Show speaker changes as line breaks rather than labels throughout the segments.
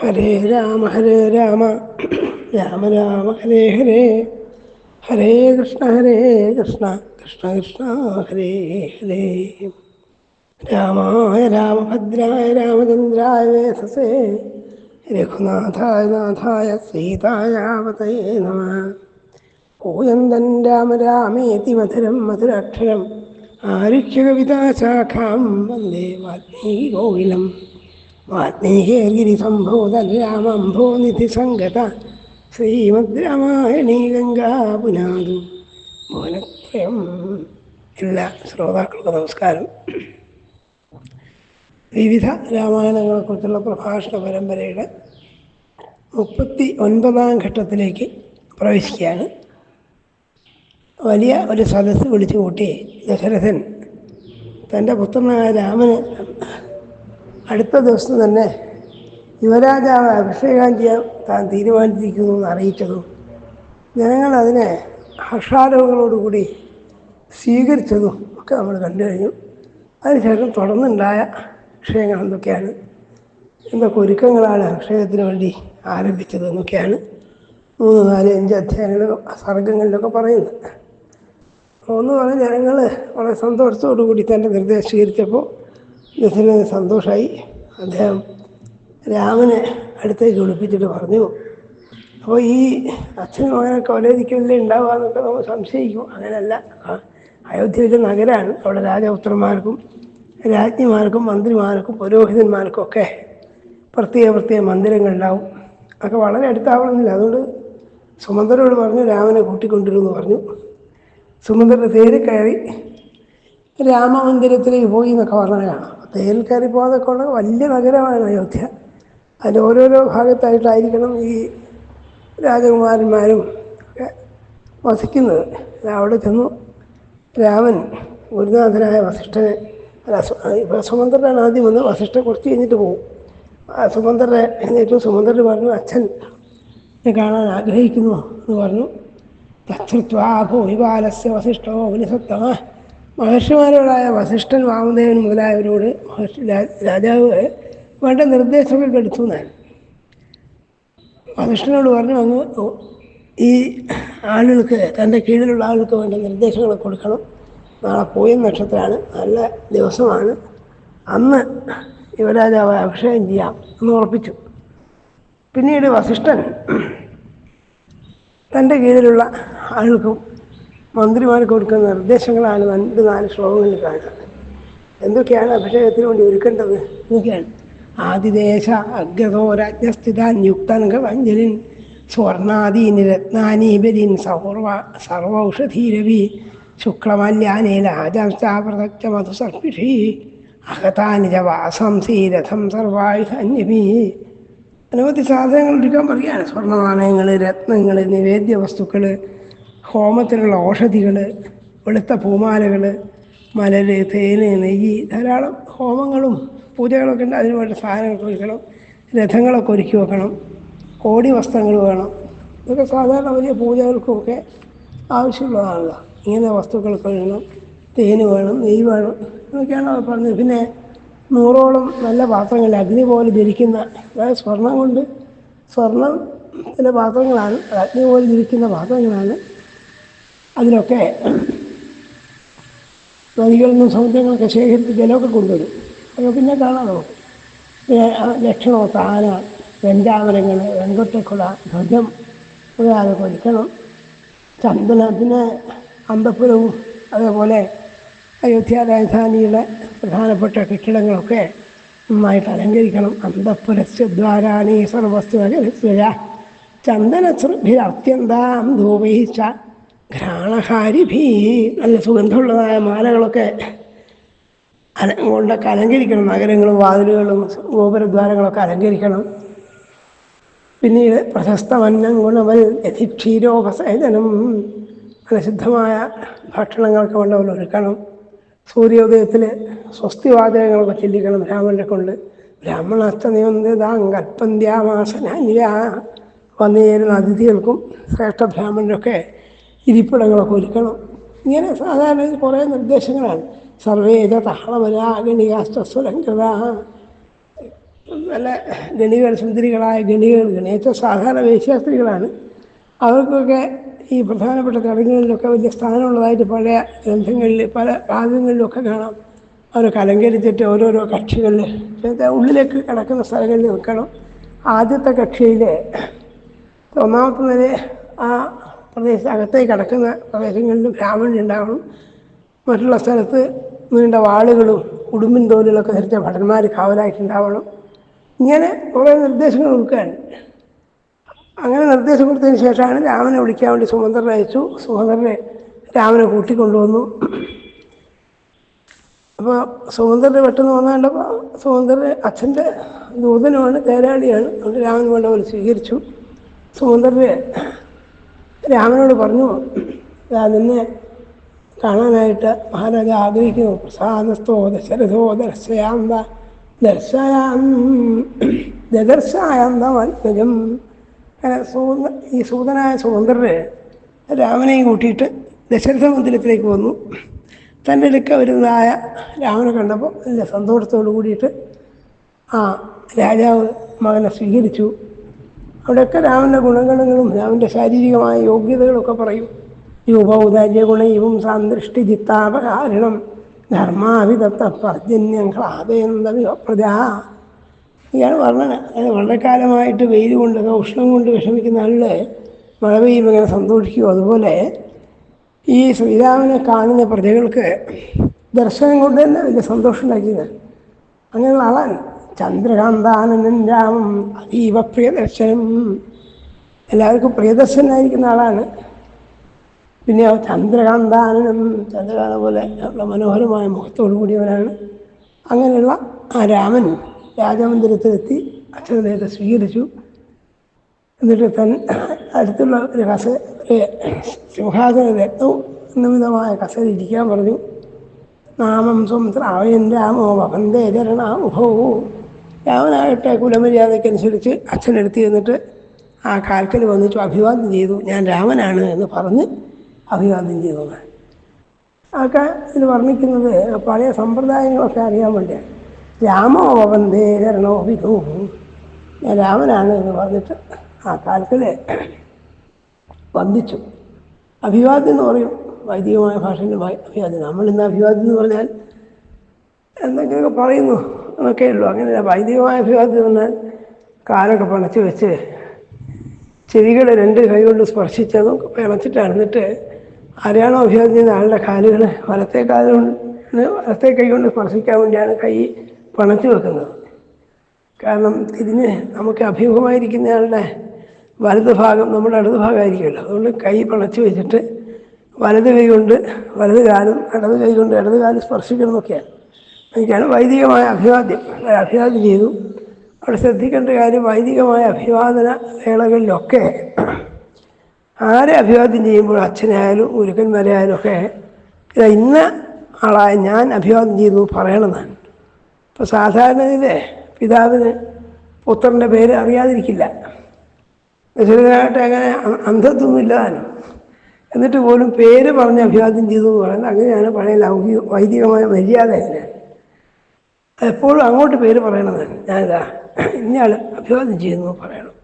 ഹരേ രാമ ഹരേ രാമ. രാമ രാമ ഹരേ ഹരേ. ഹരേ കൃഷ്ണ ഹരേ കൃഷ്ണ കൃഷ്ണ കൃഷ്ണ ഹരേ ഹരേ. രാമായ രാമഭദ്രായ രാമചന്ദ്രായ വേസസേ. രഘുനാഥായ നാഥായ സീതായാവതയേ നമ. പൂയന്തൻ രാമ രാമേതി മധുരം മധുരാക്ഷരം. ആരുഹ്യകവിതാശാഖാം വന്ദേ വാൽമീകി കോകിലം ഭൂനിധി നിധിസംഗത ശ്രീമദ് രാമായണീ ഗംഗാ പുനാതു ഭുവനത്രയം എല്ലാ ശ്രോതാക്കൾക്കും നമസ്കാരം. വിവിധ രാമായണങ്ങളെക്കുറിച്ചുള്ള പ്രഭാഷണ പരമ്പരയുടെ മുപ്പത്തി ഒൻപതാം ഘട്ടത്തിലേക്ക് പ്രവേശിക്കുകയാണ്. വലിയ ഒരു സദസ്സ് വിളിച്ചു കൂട്ടി ദശരഥൻ തന്റെ പുത്രനായ രാമന് അടുത്ത ദിവസം തന്നെ യുവരാജാവ് അഭിഷേകം ചെയ്യാൻ താൻ തീരുമാനിച്ചിരിക്കുന്നു എന്ന് അറിയിച്ചതും ജനങ്ങൾ അതിനെ സ്വീകരിച്ചതും ഒക്കെ നമ്മൾ കണ്ടു കഴിഞ്ഞു. അതിനുശേഷം തുടർന്നുണ്ടായ വിഷയങ്ങൾ എന്തൊക്കെയാണ്? എന്തൊക്കെ ഒരുക്കങ്ങളാണ് അഭിഷേകത്തിന് വേണ്ടി ആരംഭിച്ചത് എന്നൊക്കെയാണ് മൂന്ന് നാല് അഞ്ച് അധ്യായങ്ങളിലും സർഗങ്ങളിലൊക്കെ പറയുന്നത്. ഒന്ന് പറഞ്ഞ ജനങ്ങൾ വളരെ സന്തോഷത്തോടു കൂടി തന്നെ നിർദ്ദേശം സ്വീകരിച്ചപ്പോൾ ദശരഥന് സന്തോഷമായി അദ്ദേഹം രാമനെ അടുത്തേക്ക് വിളിപ്പിച്ചിട്ട് പറഞ്ഞു അപ്പോൾ ഈ അച്ഛനും മകനൊക്കെ ഒരേദിക്കല്ലേ ഉണ്ടാവുക എന്നൊക്കെ നമ്മൾ സംശയിക്കും. അങ്ങനെയല്ല. അയോധ്യ ഒരു നഗരമാണ് അവിടെ രാജപുത്രന്മാർക്കും രാജ്ഞിമാർക്കും മന്ത്രിമാർക്കും പുരോഹിതന്മാർക്കും ഒക്കെ പ്രത്യേക പ്രത്യേക മന്ദിരങ്ങളുണ്ടാവും അതൊക്കെ വളരെ അടുത്താവണമെന്നില്ല. അതുകൊണ്ട് സുമന്ത്രനോട് പറഞ്ഞു രാമനെ കൂട്ടിക്കൊണ്ടിരുന്നു പറഞ്ഞു. സുമന്ത്രന്റെ തേര് കയറി രാമമന്ദിരത്തിലേക്ക് പോയി എന്നൊക്കെ പറഞ്ഞതാണ് തേരിൽ കയറി പോകാതൊക്കെ ഉള്ള വലിയ നഗരമാണ് അയോധ്യ. അതിന്റെ ഓരോരോ ഭാഗത്തായിട്ടായിരിക്കണം ഈ രാജകുമാരന്മാരും ഒക്കെ വസിക്കുന്നത്. അവിടെ ചെന്നു രാമൻ ഗുരുനാഥനായ വസിഷ്ഠനെ അല്ല സുമന്ത്രനാണ് ആദ്യം വന്ന് വസിഷ്ഠൻ കുറച്ച് കഴിഞ്ഞിട്ട് പോകും. സുമന്ത്രനെ എന്നിട്ട് സുമന്ത്രൻ പറഞ്ഞു അച്ഛൻ കാണാൻ ആഗ്രഹിക്കുന്നു എന്ന് പറഞ്ഞു. തത്വത്വാഭൂമിപാലസ്യ വസിഷ്ഠോ ഉപനിസത്തമ മഹർഷിമാരോടായ വസിഷ്ഠൻ വാമദേവൻ മുതലായവരോട് മഹർഷി രാജാവ് വേണ്ട നിർദ്ദേശങ്ങൾ എടുത്തു എന്നാണ്. വസിഷ്ഠനോട് പറഞ്ഞു അങ്ങ് ഈ ആളുകൾക്ക് തന്റെ കീഴിലുള്ള ആളുകൾക്ക് വേണ്ട നിർദ്ദേശങ്ങൾ കൊടുക്കണം. നാളെ പോയ നക്ഷത്രമാണ് നല്ല ദിവസമാണ്. അന്ന് യുവരാജാവ് അഭിഷേകം ചെയ്യാം എന്ന് ഉറപ്പിച്ചു. പിന്നീട് വസിഷ്ഠൻ തന്റെ കീഴിലുള്ള ആളുകൾക്കും മന്ത്രിമാർക്ക് കൊടുക്കുന്ന നിർദ്ദേശങ്ങളാണ് രണ്ട് നാല് ശ്ലോകങ്ങളിൽ കാണുന്നത്. എന്തൊക്കെയാണ് അഭിഷേകത്തിന് വേണ്ടി ഒരുക്കേണ്ടത്? എന്നൊക്കെയാണ് ആദിദേശ അഗ്രതോരാജ്ഞസ്ഥിത രാജ്ഞസ്ഥിതാൻ യുക്തൻ അഞ്ജലിൻ സ്വർണാദീനി രത്നാനി ബലിൻ സൗർവ സർവൗഷധീരവി ശുക്ലമല്യാനീലാജാപ്രദക്ത മധുസർപ്പിഷി അകതാനിജ വാസം വാസംസി രഥം സർവായുധന്യമീ. അനവധി സാധനങ്ങൾ എടുക്കാൻ പറയുകയാണ്. സ്വർണ നാണയങ്ങൾ രത്നങ്ങൾ നിവേദ്യ വസ്തുക്കൾ ഹോമത്തിനുള്ള ഔഷധികൾ വെളുത്ത പൂമാലകൾ മലര് തേന് നെയ്യ് ധാരാളം ഹോമങ്ങളും പൂജകളൊക്കെ ഉണ്ട്. അതിന് വേണ്ട സാധനങ്ങൾ ഒരുക്കണം. രഥങ്ങളൊക്കെ ഒരുക്കി വെക്കണം. കോടി വസ്ത്രങ്ങൾ വേണം. ഇതൊക്കെ സാധാരണ വലിയ പൂജകൾക്കുമൊക്കെ ആവശ്യമുള്ളതാണല്ലോ. ഇങ്ങനെ വസ്തുക്കൾ വേണം. തേന് വേണം നെയ്യ് വേണം എന്നൊക്കെയാണ് അവർ പറഞ്ഞത്. പിന്നെ നൂറോളം നല്ല പാത്രങ്ങൾ അഗ്നി പോലെ ധരിക്കുന്ന അതായത് സ്വർണം കൊണ്ട് സ്വർണം ചില പാത്രങ്ങളാണ് അഗ്നി പോലെ ധരിക്കുന്ന പാത്രങ്ങളാണ് അതിലൊക്കെ നദികളിൽ നിന്നും സമുദ്രങ്ങളൊക്കെ ശേഖരിച്ച് ജലമൊക്കെ കൊണ്ടുവരും. അതൊക്കെ പിന്നെ കാണാം നമുക്ക് ലക്ഷണോ താന വെഞ്ചാമരങ്ങൾ വെങ്കൊറ്റക്കുള ധ്വജം മുതലാതെ കൊടുക്കണം ചന്ദനത്തിന് അന്തപ്പുരവും അതേപോലെ അയോധ്യ രാജധാനിയിലെ പ്രധാനപ്പെട്ട കെട്ടിടങ്ങളൊക്കെ നന്നായിട്ട് അലങ്കരിക്കണം. അന്തപ്പുരസ്യ ദ്വാരാണി സർവസ്തു അകലസ്യ ചന്ദനസ്രഭിരത്യന്താം ധൂപയിച്ച ഘ്രാണഹാരിഭീ നല്ല സുഗന്ധമുള്ളതായ മാലകളൊക്കെ അല കൊണ്ടൊക്കെ അലങ്കരിക്കണം നഗരങ്ങളും വാതിലുകളും ഗോപുരദ്വാരങ്ങളൊക്കെ അലങ്കരിക്കണം. പിന്നീട് പ്രശസ്ത വന്നം ഗുണവൽ യഥിക്ഷീരോപസേചനം പ്രസിദ്ധമായ ഭക്ഷണങ്ങളൊക്കെ വേണ്ടവർ ഒരുക്കണം. സൂര്യോദയത്തിൽ സ്വസ്തി വാചകങ്ങളൊക്കെ ചെല്ലിക്കണം ബ്രാഹ്മണരെ കൊണ്ട്. ബ്രാഹ്മണസ്തനിയന്താങ്കൽപ്പന്ത്യാമാസനാനിയ വന്നു ചേരുന്ന അതിഥികൾക്കും ശ്രേഷ്ഠ ബ്രാഹ്മണരൊക്കെ ഇരിപ്പിടങ്ങളൊക്കെ ഒരുക്കണം. ഇങ്ങനെ സാധാരണ കുറേ നിർദ്ദേശങ്ങളാണ്. സർവേജ താളവരാഗണികാസ്തസ്വലങ്കൃത നല്ല ഗണികൾ സുന്ദരികളായ ഗണികൾ ഗണിച്ച സാധാരണ വേശ്യാസ്ത്രീകളാണ്. അവർക്കൊക്കെ ഈ പ്രധാനപ്പെട്ട ചടങ്ങുകളിലൊക്കെ വലിയ സ്ഥാനമുള്ളതായിട്ട് പഴയ ഗ്രന്ഥങ്ങളിൽ പല ഭാഗങ്ങളിലൊക്കെ കാണാം. അവരൊക്കെ അലങ്കരിച്ചിട്ട് ഓരോരോ കക്ഷികളിൽ ഉള്ളിലേക്ക് കിടക്കുന്ന സ്ഥലങ്ങളിൽ നിൽക്കണം. ആദ്യത്തെ കക്ഷിയിൽ ഒന്നാമത്തെ നില ആ പ്രദേശത്ത് അകത്തേക്ക് കിടക്കുന്ന പ്രദേശങ്ങളിലും ബ്രാഹ്മണൻ ഉണ്ടാവണം. മറ്റുള്ള സ്ഥലത്ത് നീണ്ട വാളുകളും ഉടുമ്പിൻ തോലുകളൊക്കെ ധരിച്ച ഭടന്മാർ കാവലായിട്ടുണ്ടാവണം ഇങ്ങനെ കുറേ നിർദ്ദേശങ്ങൾ കൊടുക്കുകയാണ്. അങ്ങനെ നിർദ്ദേശം കൊടുത്തതിന് ശേഷമാണ് രാമനെ വിളിക്കാൻ വേണ്ടി സുമന്ത്രനെ അയച്ചു. സുമന്ത്രനെ രാമനെ കൂട്ടിക്കൊണ്ടുവന്നു. അപ്പോൾ സുമന്ത്രനെ പെട്ടെന്ന് വന്നാണ്ടപ്പോൾ സുമന്ത്രനെ അച്ഛന്റെ ദൂതനുമാണ് തേരാളിയാണ്. അതുകൊണ്ട് രാമൻ വേണ്ട പോലെ സ്വീകരിച്ചു. സുമന്ത്രനെ രാമനോട് പറഞ്ഞു നിന്നെ കാണാനായിട്ട് മഹാരാജ ആഗ്രഹിക്കുന്നു. പ്രസാദസ്തോ ദശരഥോ ദർശയാന്ത ദർശയാം ഈ സൂതനായ സുമന്ത്രന് രാമനെയും കൂട്ടിയിട്ട് ദശരഥ മന്ദിരത്തിലേക്ക് വന്നു. തന്റെ അടുക്ക വരുന്നതായ രാമനെ കണ്ടപ്പോൾ നല്ല സന്തോഷത്തോടു കൂടിയിട്ട് ആ രാജാവ് മകനെ സ്വീകരിച്ചു. അവിടെയൊക്കെ രാമന്റെ ഗുണഗണങ്ങളും രാമന്റെ ശാരീരികമായ യോഗ്യതകളൊക്കെ പറയും. രൂപൗദാര്യ ഗുണയും സാന്തൃഷ്ടി ചിത്താപകാരണം ധർമാവിധത്ത പർജന്യം ക്ലാദേന്ദ പ്രജാ. ഇയാൾ വർണന അതായത് വളരെക്കാലമായിട്ട് വെയിൽ കൊണ്ട് ഉഷ്ണം കൊണ്ട് വിഷമിക്കുന്ന ആളിൽ മഴ പെയ്യുമ്പോൾ ഇങ്ങനെ സന്തോഷിക്കും. അതുപോലെ ഈ ശ്രീരാമനെ കാണുന്ന പ്രജകൾക്ക് ദർശനം കൊണ്ട് തന്നെ വലിയ സന്തോഷം ഉണ്ടാക്കിയത്. അങ്ങനെയുള്ള ആളാണ്. ചന്ദ്രകാന്താനന്ദൻ രാമം അതീവ പ്രിയദർശനം. എല്ലാവർക്കും പ്രിയദർശനായിരിക്കുന്ന ആളാണ്. പിന്നെ ചന്ദ്രകാന്താനനം ചന്ദ്രകാന്ത പോലെ ഉള്ള മനോഹരമായ മുഖത്തോടു കൂടിയവനാണ് അങ്ങനെയുള്ള ആ രാമൻ രാജമന്ദിരത്തിലെത്തി അച്ഛനദ്ദേഹത്തെ സ്വീകരിച്ചു. എന്നിട്ട് തൻ അടുത്തുള്ള ഒരു കസ സിംഹാസന രത്നവും എന്നവിധമായ കസേര ഇരിക്കാൻ പറഞ്ഞു. നാമം സ്വം ശ്രാവയൻ രാമോ വന്ദേ ചരണാമുഖവും രാമനാകട്ടെ കുലമര്യാദയ്ക്കനുസരിച്ച് അച്ഛനെടുത്ത് ചെന്നിട്ട് ആ കാൽക്കൽ വന്നിട്ട് അഭിവാദ്യം ചെയ്തു. ഞാൻ രാമനാണ് എന്ന് പറഞ്ഞ് അഭിവാദ്യം ചെയ്തു. ആൾക്കാർ ഇത് വർണിക്കുന്നത് പഴയ സമ്പ്രദായങ്ങളൊക്കെ അറിയാൻ വേണ്ടിയാണ് രാമോ വന്ദേ കരണോ ഞാൻ രാമനാണ് എന്ന് പറഞ്ഞിട്ട് ആ കാൽക്കൽ വന്ദിച്ചു. അഭിവാദ്യം എന്ന് പറയും. വൈദികമായ ഭാഷയിൽ അഭിവാദ്യം. നമ്മൾ ഇന്ന് അഭിവാദ്യം എന്ന് പറഞ്ഞാൽ എന്തെങ്കിലുമൊക്കെ പറയുന്നു. എന്നൊക്കെ ഉള്ളൂ അങ്ങനെ വൈദികമായ എന്ന് പറഞ്ഞാൽ കാലൊക്കെ പിണച്ച് വെച്ച് ചെവികൾ രണ്ട് കൈകൊണ്ട് സ്പർശിച്ചതും പിണച്ചിട്ട് അറിഞ്ഞിട്ട് ആരെയാണോ ചെയ്യുന്ന ആളുടെ കാലുകൾ വലത്തെ കാലുകൊണ്ട് വലത്തെ കൈ കൊണ്ട് സ്പർശിക്കാൻ വേണ്ടിയാണ് കൈ പണച്ചു വെക്കുന്നത്. കാരണം തിരിഞ്ഞ് നമുക്ക് അഭിമുഖമായിരിക്കുന്നയാളുടെ വലത് ഭാഗം നമ്മുടെ ഇടത് ഭാഗമായിരിക്കുമല്ലോ. അതുകൊണ്ട് കൈ പണച്ചു വെച്ചിട്ട് വലത് കൈ കൊണ്ട് വലത് കാലും ഇടത് കൈ കൊണ്ട് ഇടത് കാലും സ്പർശിക്കണം എന്നൊക്കെയാണ് എനിക്കാണ് വൈദികമായ അഭിവാദ്യം. അഭിവാദ്യം ചെയ്തു. അവിടെ ശ്രദ്ധിക്കേണ്ട കാര്യം വൈദികമായ അഭിവാദന വേളകളിലൊക്കെ ആരെ അഭിവാദ്യം ചെയ്യുമ്പോൾ അച്ഛനായാലും ഗുരുക്കന്മാരായാലും ഒക്കെ ഇത് ഇന്ന ആളായ ഞാൻ അഭിവാദ്യം ചെയ്തു പറയണമെന്നാണ്. ഇപ്പോൾ സാധാരണയിലെ പിതാവിന് പുത്രന്റെ പേര് അറിയാതിരിക്കില്ല. ദശരഥനായിട്ട് അങ്ങനെ അ- അന്ധത്വമൊന്നും താനും എന്നിട്ട് പോലും പേര് പറഞ്ഞ് അഭിവാദ്യം ചെയ്തു എന്ന് പറയുന്നത് അങ്ങനെയാണ് പഴയ ലൗകിക വൈദികമായ മര്യാദ അങ്ങനെ എപ്പോഴും അങ്ങോട്ട് പേര് പറയണത് ഞാനിതാ ഇന്നയാൾ അഭിവാദ്യം ചെയ്യുന്നു പറയണം.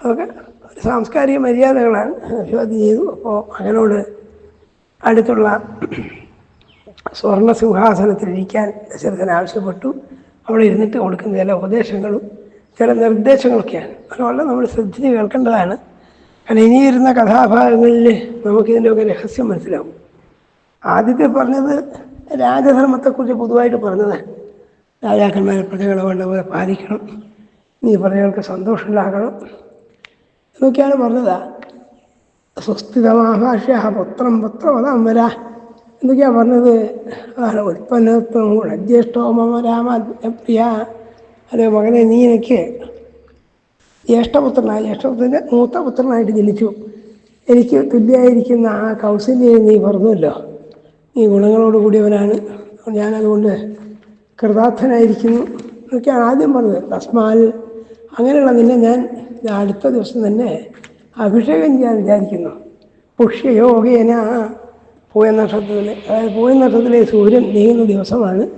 അതൊക്കെ ഒരു സാംസ്കാരിക മര്യാദകളാണ് അഭിവാദ്യം ചെയ്തു അപ്പോൾ മകനോട് അടുത്തുള്ള സ്വർണ സിംഹാസനത്തിലിരിക്കാൻ ദശരഥൻ ആവശ്യപ്പെട്ടു. അവിടെ ഇരുന്നിട്ട് കൊടുക്കുന്ന ചില ഉപദേശങ്ങളും ചില നിർദ്ദേശങ്ങളൊക്കെയാണ്. അതുപോലെ നമ്മൾ ശ്രദ്ധിച്ച് കേൾക്കേണ്ടതാണ്. കാരണം ഇനി വരുന്ന കഥാഭാഗങ്ങളിൽ നമുക്കിതിന്റെയൊക്കെ രഹസ്യം മനസ്സിലാവും. ആദ്യത്തെ പറഞ്ഞത് രാജധർമ്മത്തെക്കുറിച്ച് പൊതുവായിട്ട് പറഞ്ഞതാണ്. രാജാക്കന്മാരെ പ്രജകളെ വേണ്ട പോലെ പാലിക്കണം. നീ പ്രജകൾക്ക് സന്തോഷമുണ്ടാക്കണം എന്നൊക്കെയാണ് പറഞ്ഞതാ. സ്വസ്ഥിതമാഭാഷ്യ പുത്രം പുത്രമതാം വര. എന്നൊക്കെയാണ് പറഞ്ഞത്. അതാണ് ഉൽപ്പന്നത്വം ഗുണജ്യേഷ്ഠോ മമ രാമപ്രിയ അതെ മകനെ നീ എനിക്ക് ജ്യേഷ്ഠപുത്രനായി ജ്യേഷ്ഠപുത്രന്റെ മൂത്ത പുത്രനായിട്ട് ജനിച്ചു. എനിക്ക് തുല്യായിരിക്കുന്ന ആ കൗസല്യം നീ പറഞ്ഞല്ലോ. നീ ഗുണങ്ങളോട് കൂടിയവനാണ് ഞാനതുകൊണ്ട് കൃതാർത്ഥനായിരിക്കുന്നു എന്നൊക്കെയാണ് ആദ്യം പറഞ്ഞത്. തസ്മാൽ അങ്ങനെയുള്ള നിന്നെ ഞാൻ അടുത്ത ദിവസം തന്നെ അഭിഷേകം ചെയ്യാൻ വിചാരിക്കുന്നു. പുഷ്യയോഗേന പൂയ നക്ഷത്രത്തിൽ അതായത് പൂയ നക്ഷത്രത്തിലെ സൂര്യൻ നീങ്ങുന്ന ദിവസമാണ്.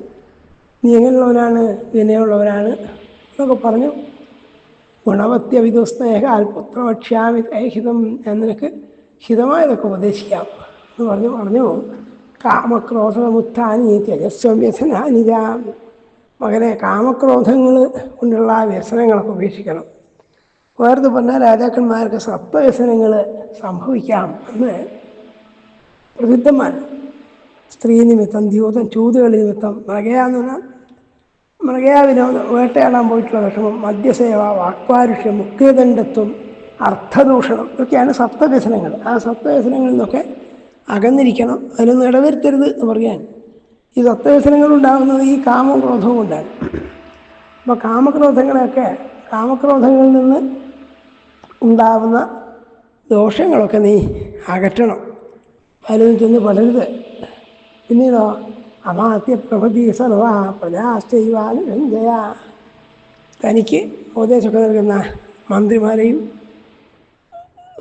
നീ എങ്ങനെയുള്ളവനാണ് വിനയുള്ളവരാണ് എന്നൊക്കെ പറഞ്ഞു. ഗുണവത്യ വിദുസ്നേഹ പുത്രവക്ഷ്യാമി ഹിതം ഞാൻ ഹിതമായതൊക്കെ ഉപദേശിക്കാം എന്ന് പറഞ്ഞു പറഞ്ഞു കാമക്രോധമുത്ഥാനി തേജസ്വം വ്യസനാനിരാം മകനെ കാമക്രോധങ്ങൾ കൊണ്ടുള്ള വ്യസനങ്ങളൊക്കെ ഉപേക്ഷിക്കണം. വേർത് പറഞ്ഞാൽ രാജാക്കന്മാർക്ക് സത്വവ്യസനങ്ങൾ സംഭവിക്കാം എന്ന് പ്രസിദ്ധമാണ്. സ്ത്രീ നിമിത്തം ദ്യൂതം ചൂതുകളി നിമിത്തം മൃഗയാന്ന് പറഞ്ഞാൽ മൃഗയാ വിനോദം വേട്ടയാടാൻ പോയിട്ടുള്ള വിഷമം മദ്യസേവ വാക്വാരുഷ്യം മുഖ്യദണ്ഡത്വം അർത്ഥദൂഷണം ഇതൊക്കെയാണ് സപ്തവ്യസനങ്ങൾ. ആ സപ്തവ്യസനങ്ങളിൽ നിന്നൊക്കെ അകന്നിരിക്കണം അതിലൊന്നും ഇടവരുത്തരുത് എന്ന് പറയാൻ. ഈ സപ്തവ്യസനങ്ങൾ ഉണ്ടാകുന്നത് ഈ കാമക്രോധവും ക്രോധവും കൊണ്ടാണ്. അപ്പോൾ കാമക്രോധങ്ങളെയൊക്കെ കാമക്രോധങ്ങളിൽ നിന്ന് ഉണ്ടാവുന്ന ദോഷങ്ങളൊക്കെ നീ അകറ്റണം. പലരും ചെന്ന് പലരുത്. പിന്നീടോ അമാത്യ പ്രഭതി സർവ പ്രജാശ്ചൈവാനുരഞ്ജയ തനിക്ക് ഉപദേശമൊക്കെ നൽകുന്ന മന്ത്രിമാരെയും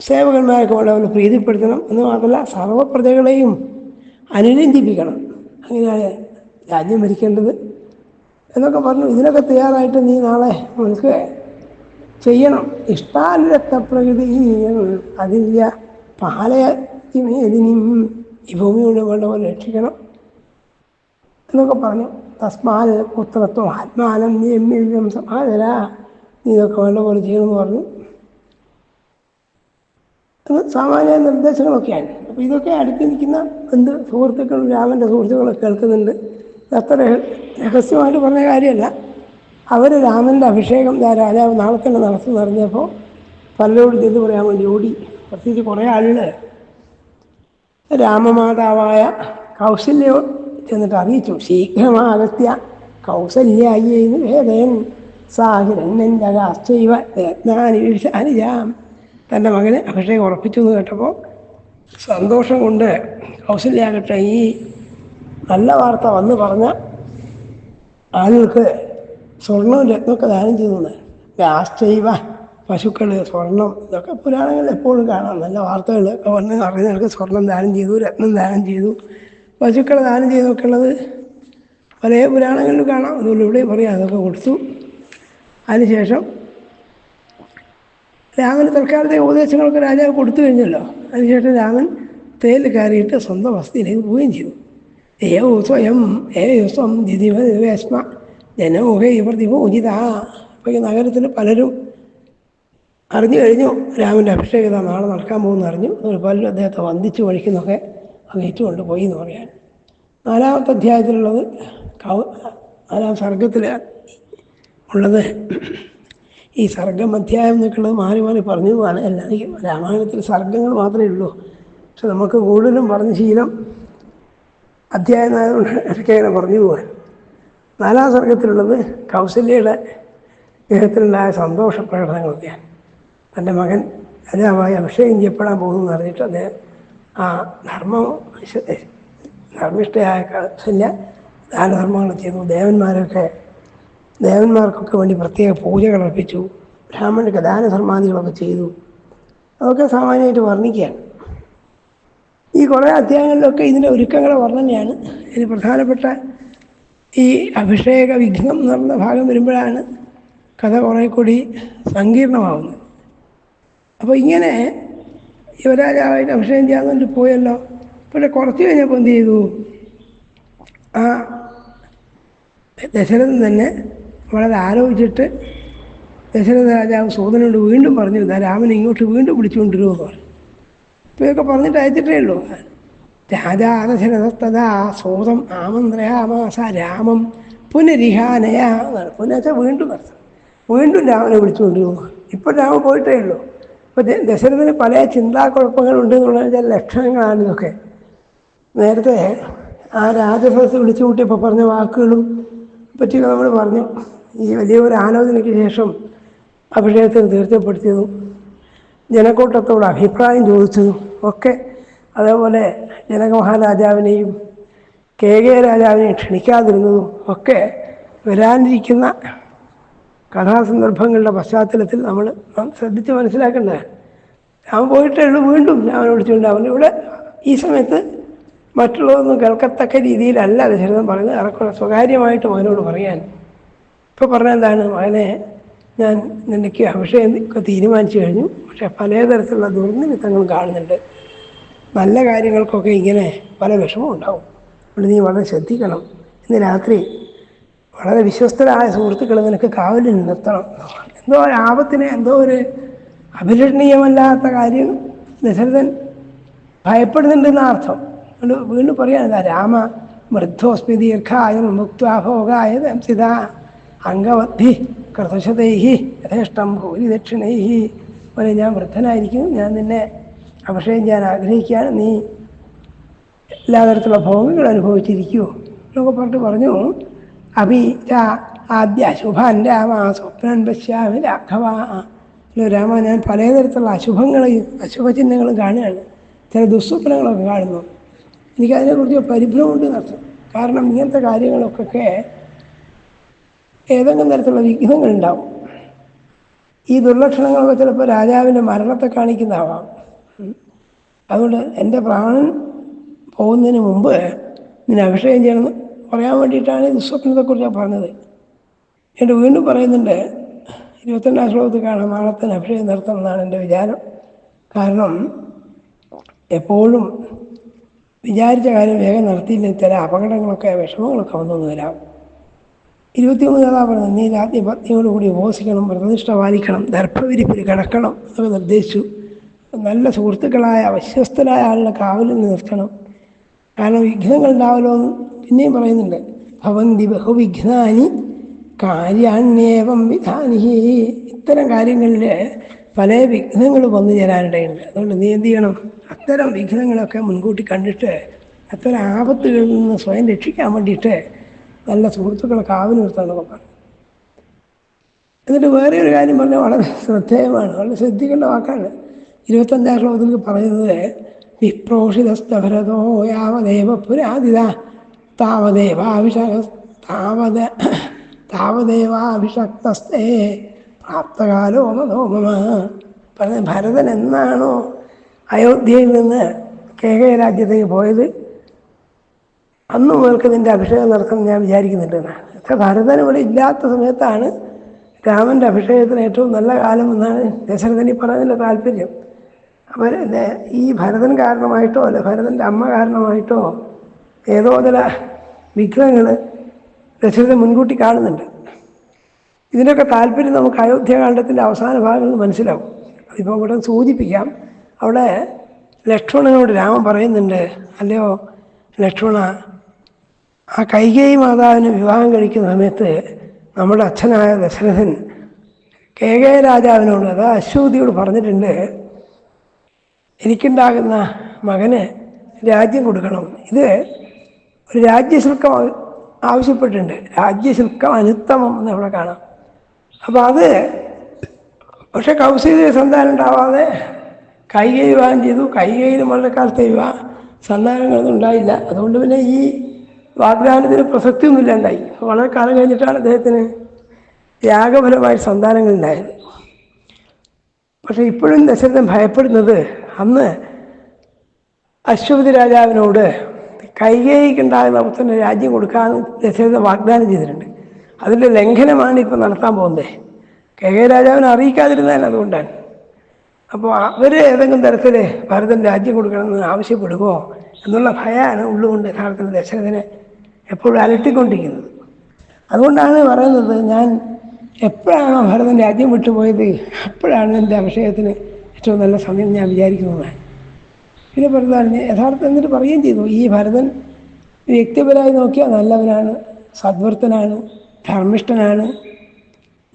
സേവകന്മാരൊക്കെ ഉള്ളവരെ പ്രീതിപ്പെടുത്തണം എന്ന് മാത്രമല്ല സർവപ്രജകളെയും അനുരഞ്ജിപ്പിക്കണം അങ്ങനെയാണ് രാജ്യം ഭരിക്കേണ്ടത് എന്നൊക്കെ പറഞ്ഞു ഇതിനൊക്കെ തയ്യാറായിട്ട് നീ നാളെ നമുക്ക് ചെയ്യണം. ഇഷ്ടാനുരക്ത പ്രകൃതി അതില്ല പാലയതിനും ഈ ഭൂമിയുടെ വേണ്ട പോലെ രക്ഷിക്കണം എന്നൊക്കെ പറഞ്ഞു. തസ്മാൽ പുത്രത്വം ആത്മാനം നീ എമ്മിൽ സമാതര നീ ഇതൊക്കെ വേണ്ട പോലെ ചെയ്യണമെന്ന് പറഞ്ഞു. സാമാന്യ നിർദ്ദേശങ്ങളൊക്കെയാണ് അപ്പോൾ ഇതൊക്കെ അടുത്ത് നിൽക്കുന്ന എന്ത് സുഹൃത്തുക്കളും രാമന്റെ സുഹൃത്തുക്കളൊക്കെ കേൾക്കുന്നുണ്ട്. അത്ര രഹസ്യമായിട്ട് പറഞ്ഞ കാര്യമല്ല. അവർ രാമന്റെ അഭിഷേകം രാജാവ് നാളെ തന്നെ നടത്തുമെന്ന് അറിഞ്ഞപ്പോൾ പലരോടും ചെന്ന് പറയാൻ വേണ്ടി ഓടി. പ്രത്യേകിച്ച് കുറേ ആളുകൾ രാമമാതാവായ കൗസല്യോ ചെന്നിട്ട് അറിയിച്ചു. ശീഘ്രമാകത്യ കൗസല്യായി വേദയൻ സാഹിരന്നജാശ്ചൈവ രത്നാനിരീക്ഷാനിജാം തന്റെ മകന് അഭിഷേകം ഉറപ്പിച്ചു എന്ന് കേട്ടപ്പോൾ സന്തോഷം കൊണ്ട് കൗസല്യാകട്ടെ ഈ നല്ല വാർത്ത വന്ന് പറഞ്ഞ ആളുകൾക്ക് സ്വർണവും രത്നമൊക്കെ ദാനം ചെയ്തു രാഷ്ട്രീവ പശുക്കൾ സ്വർണം ഇതൊക്കെ പുരാണങ്ങളിൽ എപ്പോഴും കാണാം. നല്ല വാർത്തകൾ ഒക്കെ വന്ന് അറിയുന്നവർക്ക് സ്വർണം ദാനം ചെയ്തു രത്നം ദാനം ചെയ്തു. പശുക്കൾ ദാനം ചെയ്തൊക്കെ ഉള്ളത് പല പുരാണങ്ങളിലും കാണാം. അതുകൊണ്ട് ഇവിടെ പറയാം അതൊക്കെ കൊടുത്തു. അതിനുശേഷം രാമന് തൽക്കാലത്തെ ഉപദേശങ്ങളൊക്കെ രാജാവ് കൊടുത്തു കഴിഞ്ഞല്ലോ. അതിനുശേഷം രാമൻ തേൽ കയറിയിട്ട് സ്വന്തം വസതിയിലേക്ക് പോവുകയും ചെയ്തു. ഏവ സ്വയം ഏവ സ്വം ദിദിവേസ്മ ജനോഹേ പ്രതിപൂജിത അപ്പോൾ ഈ നഗരത്തിൽ പലരും അറിഞ്ഞു കഴിഞ്ഞു രാമന്റെ അഭിഷേകത നാളെ നടക്കാൻ പോകുമെന്ന് അറിഞ്ഞു. പലരും അദ്ദേഹത്തെ വന്ദിച്ചു വഴിക്കുന്നൊക്കെ അങ്ങ് ഏറ്റുകൊണ്ട് പോയി എന്ന് പറയാൻ. നാലാമത്തെ അധ്യായത്തിലുള്ളത് കൗ നാലാം സർഗത്തിൽ ഉള്ളത് ഈ സർഗം അധ്യായം എന്നൊക്കെയുള്ളത് മാറി മാറി പറഞ്ഞതുമാണ് അല്ലാതെ രാമായണത്തിൽ സർഗങ്ങൾ മാത്രമേ ഉള്ളൂ. പക്ഷെ നമുക്ക് കൂടുതലും പറഞ്ഞ ശീലം അധ്യായം ആയതുകൊണ്ട് ഇടയ്ക്ക് അങ്ങനെ പറഞ്ഞു പോകാൻ നാലാം സർഗത്തിലുള്ളത് കൗസല്യയുടെ ഗൃഹത്തിലുണ്ടായ സന്തോഷ പ്രകടനങ്ങളൊക്കെയാണ്. തന്റെ മകൻ രാജാവായി അഭിഷേകം ചെയ്യപ്പെടാൻ പോകുന്നു അറിഞ്ഞിട്ട് അദ്ദേഹം ആ ധർമ്മം ധർമ്മിഷ്ഠയായ കൗസല്യ ദാനധർമ്മങ്ങൾ ചെയ്യുന്നു ദേവന്മാരൊക്കെ ദേവന്മാർക്കൊക്കെ വേണ്ടി പ്രത്യേക പൂജകൾ അർപ്പിച്ചു. ബ്രാഹ്മണർക്ക് ദാനധർമാദികളൊക്കെ ചെയ്തു. അതൊക്കെ സാമാന്യമായിട്ട് വർണിക്കുകയാണ്. ഈ കുറേ അധ്യായങ്ങളിലൊക്കെ ഇതിന്റെ ഒരുക്കങ്ങളെ വർണനയാണ്. ഇതിന് പ്രധാനപ്പെട്ട ഈ അഭിഷേക വിഘ്നം എന്ന് പറഞ്ഞ ഭാഗം വരുമ്പോഴാണ് കഥ കുറേ കൂടി സങ്കീർണമാവുന്നത്. അപ്പോൾ ഇങ്ങനെ യുവരാജാവായിട്ട് അഭിഷേകം ചെയ്യാൻ വേണ്ടി പോയല്ലോ. പക്ഷെ കുറച്ച് കഴിഞ്ഞപ്പോൾ എന്ത് ചെയ്തു? ആ ദശരഥൻ തന്നെ വളരെ ആലോചിച്ചിട്ട് ദശരഥ രാജാവ് സോദനോട് വീണ്ടും പറഞ്ഞു ഇതാ രാമൻ ഇങ്ങോട്ട് വീണ്ടും വിളിച്ചുകൊണ്ടിരുമെന്ന് പറഞ്ഞു. അപ്പോൾ ഇതൊക്കെ പറഞ്ഞിട്ട് അയച്ചിട്ടേ ഉള്ളൂ. രാജാ ദശരഥത്തതാ സൂതം ആമന്ത്രയാമാസ രാമം പുനരിഹാനയ എന്നാണ് പുനച്ച വീണ്ടും നടത്തും. വീണ്ടും രാമനെ വിളിച്ചുകൊണ്ടിരുന്നു ഇപ്പോൾ രാമൻ പോയിട്ടേ ഉള്ളൂ. ഇപ്പോൾ ദശരഥന് പല ചിന്താക്കുഴപ്പങ്ങളുണ്ട് എന്നുള്ള ചില ലക്ഷണങ്ങളാണ് ഇതൊക്കെ. നേരത്തെ ആ രാജസദസ് വിളിച്ചു കൂട്ടിയപ്പോൾ പറഞ്ഞ വാക്കുകളും പറ്റിയൊക്കെ നമ്മൾ പറഞ്ഞു. ഈ വലിയ ഒരു ആലോചനയ്ക്ക് ശേഷം അഭിഷേകത്തിന് തീർച്ചപ്പെടുത്തിയതും ജനക്കൂട്ടത്തോട് അഭിപ്രായം ചോദിച്ചതും ഒക്കെ അതേപോലെ ജനകമഹാരാജാവിനെയും കെ കെ രാജാവിനെയും ക്ഷണിക്കാതിരുന്നതും ഒക്കെ വരാനിരിക്കുന്ന കഥാസന്ദർഭങ്ങളുടെ പശ്ചാത്തലത്തിൽ നമ്മൾ ശ്രദ്ധിച്ച് മനസ്സിലാക്കേണ്ടതാണ് അവൻ പോയിട്ടേ ഉള്ളൂ വീണ്ടും ഞാൻ വിളിച്ചുകൊണ്ട് അവൻ ഇവിടെ ഈ സമയത്ത് മറ്റുള്ളതൊന്നും കേൾക്കത്തക്ക രീതിയിലല്ല ദശരഥൻ പറയുന്നത്. ഏറെക്കുറെ സ്വകാര്യമായിട്ട് മകനോട് പറയാൻ ഇപ്പൊ പറഞ്ഞ എന്താണ് മകനെ ഞാൻ നിനക്ക് അഭിഷേകം തീരുമാനിച്ചു കഴിഞ്ഞു. പക്ഷെ പലതരത്തിലുള്ള ദുർനിമിത്തങ്ങളും കാണുന്നുണ്ട്. നല്ല കാര്യങ്ങൾക്കൊക്കെ ഇങ്ങനെ പല വിഷമവും ഉണ്ടാവും. അതുകൊണ്ട് നീ വളരെ ശ്രദ്ധിക്കണം. ഇന്ന് രാത്രി വളരെ വിശ്വസ്തരായ സുഹൃത്തുക്കൾ നിനക്ക് കാവലിൽ നിർത്തണം. എന്തോ ഒരു ആപത്തിന് എന്തോ ഒരു അഭിലഷണീയമല്ലാത്ത കാര്യം ദശരഥൻ ഭയപ്പെടുന്നുണ്ടെന്ന അർത്ഥം. വീണ്ടും പറയാണ് രാമ വൃദ്ധോസ്മി ദീർഘായ മുക്താഭോഗായ ദംസിത. അംഗവദ്ധി കൃതശതൈഹി യഥേഷ്ടം ഭൂരി ദക്ഷിണൈഹി. പോലെ ഞാൻ വൃദ്ധനായിരിക്കും ഞാൻ നിന്നെ അഭിഷേകം ഞാൻ ആഗ്രഹിക്കാൻ നീ എല്ലാ തരത്തിലുള്ള ഭോഗങ്ങൾ അനുഭവിച്ചിരിക്കൂ. എന്നൊക്കെ പറഞ്ഞിട്ട് പറഞ്ഞു. അഭി ആദ്യ അശുഭാൻ രാമ സ്വപ്നൻ പശ്യാമി രാഘവ. ഹലോ രാമ ഞാൻ പലതരത്തിലുള്ള അശുഭങ്ങളെയും അശുഭചിഹ്നങ്ങളും കാണുകയാണ്. ചില ദുസ്വപ്നങ്ങളൊക്കെ കാണുന്നു. എനിക്കതിനെക്കുറിച്ച് പരിഭ്രമമുണ്ട് നടത്തും കാരണം ഇങ്ങനത്തെ കാര്യങ്ങളൊക്കെ ഏതെങ്കിലും തരത്തിലുള്ള വിഘ്നങ്ങൾ ഉണ്ടാവും ഈ ദുർലക്ഷണങ്ങളൊക്കെ ചിലപ്പോൾ രാജാവിന്റെ മരണത്തെ കാണിക്കുന്നതാവാം. അതുകൊണ്ട് എന്റെ പ്രാണൻ പോകുന്നതിന് മുമ്പ് നിന്നെ അഭിഷേകം ചെയ്യണം പറയാൻ വേണ്ടിയിട്ടാണ് ഈ ദുസ്വപ്നത്തെക്കുറിച്ച് ഞാൻ പറഞ്ഞത്. എന്റെ വീണ്ടും പറയുന്നുണ്ട് ഇരുപത്തിരണ്ടാം ശ്ലോകത്തിൽ കാണാം നാളത്തിന് അഭിഷേകം നടത്തണം എന്നാണ് എന്റെ വിചാരം. കാരണം എപ്പോഴും വിചാരിച്ച കാര്യം വേഗം നടത്തിയില്ലെങ്കിൽ ചില അപകടങ്ങളൊക്കെ വിഷമങ്ങളൊക്കെ വന്നു വരാം. ഇരുപത്തിമൂന്ന് നേതാവാണ്. നീ നീ രാത്രി പത്നിയോടുകൂടി ഉപവസിക്കണം വ്രതനിഷ്ഠ പാലിക്കണം ദർഭവിരിപ്പിൽ കിടക്കണം എന്നൊക്കെ നിർദ്ദേശിച്ചു. നല്ല സുഹൃത്തുക്കളായ വിശ്വസ്തരായ ആളുടെ കാവലിൽ നിർത്തണം. കാരണം വിഘ്നങ്ങൾ ഉണ്ടാവലോ എന്ന് പിന്നെയും പറയുന്നുണ്ട്. ഭവന്തി ബഹുവിഘ്നാനി കാര്യാണ്യേവം വിധാനി ഇത്തരം കാര്യങ്ങളിൽ പല വിഘ്നങ്ങൾ വന്നു ചേരാനിടയുണ്ട്. അതുകൊണ്ട് നീ എന്ത് ചെയ്യണം? അത്തരം വിഘ്നങ്ങളൊക്കെ മുൻകൂട്ടി കണ്ടിട്ട് അത്തരം ആപത്തുകളിൽ നിന്ന് സ്വയം രക്ഷിക്കാൻ വേണ്ടിയിട്ട് നല്ല സുഹൃത്തുക്കളെ കാവൽ നിർത്താനൊക്കെ പറഞ്ഞു എന്നിട്ട് വേറെ ഒരു കാര്യം പറഞ്ഞാൽ വളരെ ശ്രദ്ധേയമാണ്. വളരെ ശ്രദ്ധിക്കേണ്ട വാക്കാണ്. ഇരുപത്തഞ്ചാം ശ്ലോകത്തിൽ പറയുന്നത് വിപ്രോഷിതസ്തഭരതോ യാവദേവ പുരാതിത താവദേവാഭിഷക താവത താവദേവാഭിഷക്തസ്തേ പ്രാപ്തകാലോ മതോ മമ. പറഞ്ഞ ഭരതൻ എന്നാണോ അയോധ്യയിൽ നിന്ന് കേകയ രാജ്യത്തേക്ക് പോയത്? അന്ന് മുതൽക്ക് നിന്റെ അഭിഷേകം നടക്കുമെന്ന് ഞാൻ വിചാരിക്കുന്നുണ്ട് എന്നാണ്. ഭരതൻ ഇവിടെ ഇല്ലാത്ത സമയത്താണ് രാമന്റെ അഭിഷേകത്തിന് ഏറ്റവും നല്ല കാലം എന്നാണ് ദശരഥനി പറഞ്ഞതിന്റെ താല്പര്യം. അവർ ഈ ഭരതൻ കാരണമായിട്ടോ അല്ല ഭരതന്റെ അമ്മ കാരണമായിട്ടോ ഏതോ ചില വിഗ്രഹങ്ങൾ ദശരഥൻ മുൻകൂട്ടി കാണുന്നുണ്ട്. ഇതിനൊക്കെ താല്പര്യം നമുക്ക് അയോധ്യാകാന്ഡത്തിന്റെ അവസാന ഭാഗങ്ങളിൽ മനസ്സിലാവും. അതിപ്പോൾ ഇവിടെ സൂചിപ്പിക്കാം. അവിടെ ലക്ഷ്മണനോട് രാമൻ പറയുന്നുണ്ട് അല്ലയോ ലക്ഷ്മണ ആ കൈകേയി മാതാവിന് വിവാഹം കഴിക്കുന്ന സമയത്ത് നമ്മുടെ അച്ഛനായ ദശരഥൻ കേകയ രാജാവിനോട് അത് അശ്വതിയോട് പറഞ്ഞിട്ടുണ്ട് എനിക്കുണ്ടാകുന്ന മകന് രാജ്യം കൊടുക്കണം. ഇത് ഒരു രാജ്യശുൽക്കം ആവശ്യപ്പെട്ടിട്ടുണ്ട്. രാജ്യശുൽക്കം അനുത്തമം എന്ന് നമ്മളെ കാണാം. അപ്പോൾ അത് പക്ഷെ കൗശല്യ സന്താനം ഉണ്ടാവാതെ കൈകൈ വിവാഹം ചെയ്തു. കൈകൈയിൽ വളരെ കാലത്തെ വിവാഹ സന്താനങ്ങളൊന്നും ഉണ്ടായില്ല. അതുകൊണ്ട് പിന്നെ ഈ വാഗ്ദാനത്തിന് പ്രസക്തിയൊന്നുമില്ല ഉണ്ടായി വളരെ കാലം കഴിഞ്ഞിട്ടാണ് അദ്ദേഹത്തിന് യാഗഫലമായി സന്താനങ്ങളുണ്ടായത് പക്ഷെ ഇപ്പോഴും ദശരഥൻ ഭയപ്പെടുന്നത് അന്ന് അശ്വതി രാജാവിനോട് കൈകേയിക്കുണ്ടാകുന്ന പുത്രന് രാജ്യം കൊടുക്കാൻ ദശരഥൻ വാഗ്ദാനം ചെയ്തിട്ടുണ്ട്. അതിന്റെ ലംഘനമാണ് ഇപ്പോൾ നടത്താൻ പോകുന്നത്. കൈകേയ രാജാവിനെ അറിയിക്കാതിരുന്നതാണ് അതുകൊണ്ടാണ്. അപ്പോൾ അവർ ഏതെങ്കിലും തരത്തിൽ ഭരതൻ രാജ്യം കൊടുക്കണമെന്ന് ആവശ്യപ്പെടുമോ എന്നുള്ള ഭയമാണ് ഉള്ളുകൊണ്ട് യഥാർത്ഥത്തിൽ ദശരഥനെ എപ്പോഴും അലട്ടിക്കൊണ്ടിരിക്കുന്നത് അതുകൊണ്ടാണ് പറയുന്നത് ഞാൻ എപ്പോഴാണോ ഭരതൻ രാജ്യം വിട്ടുപോയത് അപ്പോഴാണ് എന്റെ അഭിഷേകത്തിന് ഏറ്റവും നല്ല സമയം ഞാൻ വിചാരിക്കുന്നതാണ് പിന്നെ ഭരതാണ് യഥാർത്ഥം എന്നിട്ട് പറയുകയും ചെയ്തു ഈ ഭരതൻ വ്യക്തിപരമായി നോക്കിയാൽ നല്ലവനാണ് സദ്വൃത്തനാണ് ധർമ്മിഷ്ഠനാണ്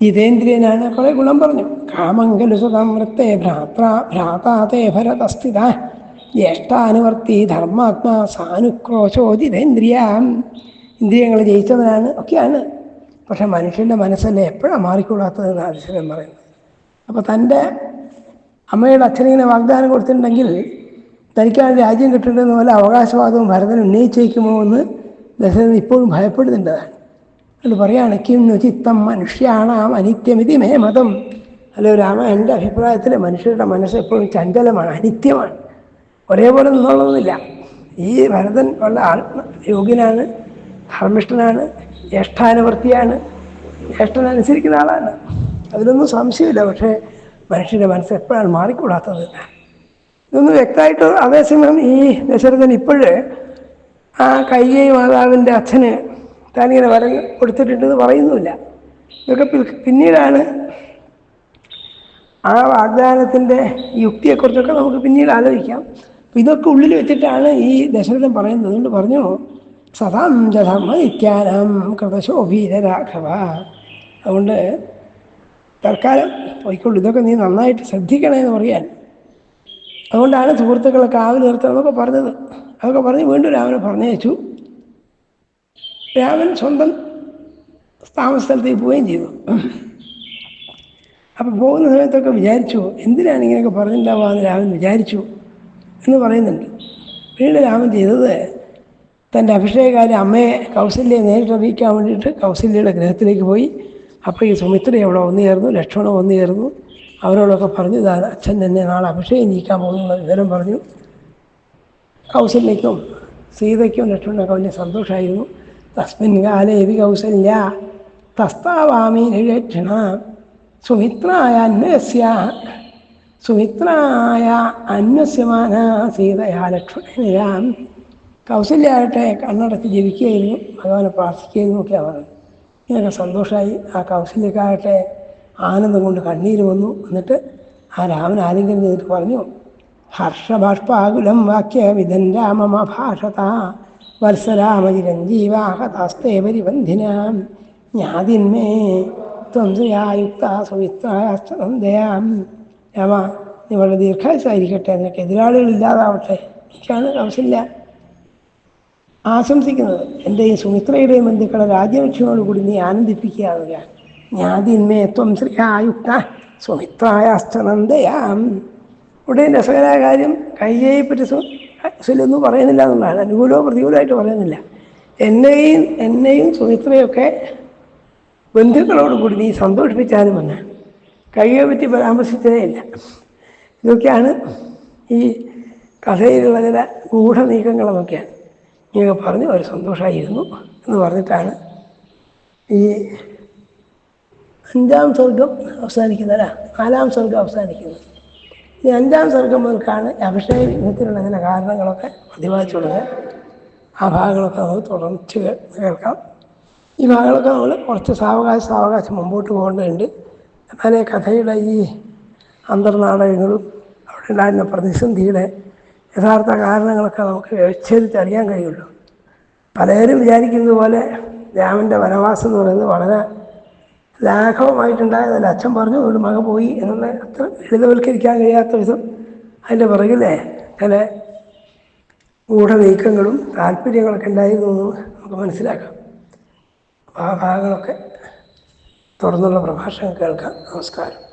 ജിതേന്ദ്രിയനാണ് കുറേ ഗുണം പറഞ്ഞു. കാമംഗലു വൃത്തേ ഭ്രാത്ര ഭ്രാതാതേ ഭരതസ്ഥിത. ജ്യേഷ്ഠാനുവർത്തി ധർമാത്മാ സാനുക്രോശോ ജിതേന്ദ്രിയാം ഇന്ദ്രിയങ്ങൾ ജയിച്ചവനാണ് ഒക്കെയാണ്. പക്ഷെ മനുഷ്യന്റെ മനസ്സല്ലേ എപ്പോഴാണ് മാറിക്കൊള്ളാത്തതെന്ന് അതിശയം പറയുന്നത്. അപ്പോൾ തന്റെ അമ്മയുടെ അച്ഛനിങ്ങനെ വാഗ്ദാനം കൊടുത്തിട്ടുണ്ടെങ്കിൽ തനിക്കാണ് രാജ്യം കിട്ടേണ്ടതെന്ന് പോലെ അവകാശവാദവും ഭരതൻ ഉന്നയിച്ചേക്കുമോ എന്ന് ദശരഥൻ ഇപ്പോഴും ഭയപ്പെടുന്നുണ്ടതാണ്. അത് പറയുകയാണ് കിം ചിത്തം മനുഷ്യാണാം അനിത്യമിതി മേ മതം. അല്ലെ രാമ എന്റെ അഭിപ്രായത്തിൽ മനുഷ്യരുടെ മനസ്സ് എപ്പോഴും ചഞ്ചലമാണ് അനിത്യമാണ്. ഒരേപോലെ നിന്നുള്ളതൊന്നുമില്ല ഈ ഭരതൻ ഉള്ള ആൾ യോഗ്യനാണ് ധർമ്മിഷ്ഠനാണ് ജ്യേഷ്ഠാനുവർത്തിയാണ് ജ്യേഷ്ഠൻ അനുസരിക്കുന്ന ആളാണ്. അതിലൊന്നും സംശയമില്ല. പക്ഷേ മനുഷ്യന്റെ മനസ്സ് എപ്പോഴാണ് മാറിക്കൂടാത്തത്? ഇതൊന്നും വ്യക്തമായിട്ട് അതേസമയം ഈ ദശരഥൻ ഇപ്പോഴ് ആ കൈകൈ മാതാവിന്റെ അച്ഛന് താനിങ്ങനെ വരം കൊടുത്തിട്ടുണ്ടെന്ന് പറയുന്നുമില്ല. ഇതൊക്കെ പിന്നീടാണ് ആ വാഗ്ദാനത്തിന്റെ യുക്തിയെക്കുറിച്ചൊക്കെ നമുക്ക് പിന്നീട് ആലോചിക്കാം. ഇതൊക്കെ ഉള്ളിൽ വെച്ചിട്ടാണ് ഈ ദശരഥൻ പറയുന്നത്. അതുകൊണ്ട് പറഞ്ഞു സദാം കൃതശോഭീര രാഘവ അതുകൊണ്ട് തൽക്കാലം പോയിക്കൊള്ളു ഇതൊക്കെ നീ നന്നായിട്ട് ശ്രദ്ധിക്കണേ എന്ന് പറയാൻ. അതുകൊണ്ടാണ് സുഹൃത്തുക്കളെ കാവൽ നിർത്തണമെന്നൊക്കെ പറഞ്ഞത്. അതൊക്കെ പറഞ്ഞ് വീണ്ടും രാമനെ പറഞ്ഞയച്ചു. രാമൻ സ്വന്തം താമസ സ്ഥലത്തേക്ക് പോവുകയും ചെയ്തു. അപ്പം പോകുന്ന സമയത്തൊക്കെ വിചാരിച്ചു എന്തിനാണ് ഇങ്ങനെയൊക്കെ പറഞ്ഞിട്ടുണ്ടാവുക എന്ന് രാമൻ വിചാരിച്ചു. എന്ന് പറയുന്നുണ്ട്. പിന്നീട് രാമൻ ചെയ്തത് തന്റെ അഭിഷേകകാരി അമ്മയെ കൗസല്യെ നേരിട്ട് അറിയിക്കാൻ വേണ്ടിയിട്ട് കൗസല്യയുടെ ഗ്രഹത്തിലേക്ക് പോയി. അപ്പോൾ ഈ സുമിത്ര അവിടെ വന്നു ചേർന്നു ലക്ഷ്മണൻ വന്നു ചേർന്നു. അവരോടൊക്കെ പറഞ്ഞു അച്ഛൻ തന്നെ നാളെ അഭിഷേകം നീക്കാൻ പോകുന്നുള്ള വിവരം പറഞ്ഞു. കൗസല്യയ്ക്കും സീതയ്ക്കും ലക്ഷ്മണനൊക്കെ വലിയ സന്തോഷമായിരുന്നു. തസ്മിൻ കാലേവി കൗസല്യ തസ്താവാമി നിരീക്ഷണ സുമിത്രായ സുമിത്രായ അന്വസ്യമാന സീതയാ ലക്ഷ്മണരാം കൗസല്യാകട്ടെ കണ്ണടച്ച് ജപിക്കുകയായിരുന്നു. ഭഗവാനെ പ്രാർത്ഥിക്കുകയായിരുന്നു ഒക്കെ അവർ. ഇങ്ങനെയൊക്കെ സന്തോഷമായി ആ കൗസല്യക്കാകട്ടെ ആനന്ദം കൊണ്ട് കണ്ണീര് വന്നു. എന്നിട്ട് ആ രാമൻ ആലിംഗനം ചെയ്തിട്ട് പറഞ്ഞു ഹർഷബാഷ്പാകുലം വാക്യവിധൻ രാമമഭാഷത. ഭാഷത വത്സരാമചിരഞ്ജീവാഹതാസ്തേ പരിബന്ധിനാം. ഞാതിന്മേ ത്വം ശ്രീയായുക്ത സുവിത്രായാം രാമ നീ വളരെ ദീർഘായുസായിരിക്കട്ടെ. നിനക്ക് എതിരാളികളില്ലാതാവട്ടെ എനിക്കാണ് കൗസല്യ ആശംസിക്കുന്നത്. എന്റെയും സുമിത്രയുടെയും ബന്ധുക്കളെ രാജ്യലക്ഷ്മിയോടുകൂടി നീ ആനന്ദിപ്പിക്കുകയാണ് ജ്ഞാതിന്മേ ത്വം ശ്രീയായുക്ത സുമിത്രായാസ്തനന്ദയാം ഉടനെ രസകരമായ കാര്യം കൈകയെ പറ്റി സുലൊന്നും പറയുന്നില്ല എന്നുള്ളതാണ്. അനുകൂലമോ പ്രതികൂലമായിട്ട് പറയുന്നില്ല. എന്നെയും എന്നെയും സുമിത്രയൊക്കെ ബന്ധുക്കളോടുകൂടി നീ സന്തോഷിപ്പിച്ചാലും എന്നാണ്. കൈകയെ പറ്റി പരാമർശിച്ചതേ ഇല്ല ഇതൊക്കെയാണ് ഈ കഥയിലുള്ള ചില ഗൂഢനീക്കങ്ങളെന്നൊക്കെയാണ് ഇങ്ങനെ ഒരു അവർ സന്തോഷമായിരുന്നു എന്ന് പറഞ്ഞിട്ടാണ് ഈ അഞ്ചാം സ്വർഗം അവസാനിക്കുന്നതല്ല നാലാം സ്വർഗം അവസാനിക്കുന്നത്. ഈ അഞ്ചാം സ്വർഗം മുതൽക്കാണ് അഭിഷേക വിഘ്നത്തിനുള്ള അങ്ങനെ കാരണങ്ങളൊക്കെ പ്രതിപാദിച്ചുള്ളത് ആ ഭാഗങ്ങളൊക്കെ നമുക്ക് തുടർച്ച് കേൾക്കാം. ഈ ഭാഗങ്ങളൊക്കെ നമ്മൾ കുറച്ച് സാവകാശം സാവകാശം മുമ്പോട്ട് പോകേണ്ടതുണ്ട്. എന്നാലേ കഥയുടെ ഈ അന്തർനാടകങ്ങളും അവിടെ ഉണ്ടായിരുന്ന പ്രതിസന്ധിയുടെ യഥാർത്ഥ കാരണങ്ങളൊക്കെ നമുക്ക് വ്യവച്ഛേദിച്ച് അറിയാൻ കഴിയുള്ളൂ. പലരും വിചാരിക്കുന്നത് പോലെ രാമന്റെ വനവാസം എന്ന് പറയുന്നത് വളരെ ലാഘവമായിട്ടുണ്ടായതല്ല. അച്ഛൻ പറഞ്ഞു ഒരു മകൻ പോയി എന്നുള്ള അത്ര ലളിതവൽക്കരിക്കാൻ കഴിയാത്ത വിധം അതിന്റെ പിറകിലെ ചില ഗൂഢനീക്കങ്ങളും താല്പര്യങ്ങളൊക്കെ ഉണ്ടായിരുന്നു എന്ന് നമുക്ക് മനസ്സിലാക്കാം. ആ ഭാഗങ്ങളൊക്കെ തുടർന്നുള്ള പ്രഭാഷണം കേൾക്കാം. നമസ്കാരം.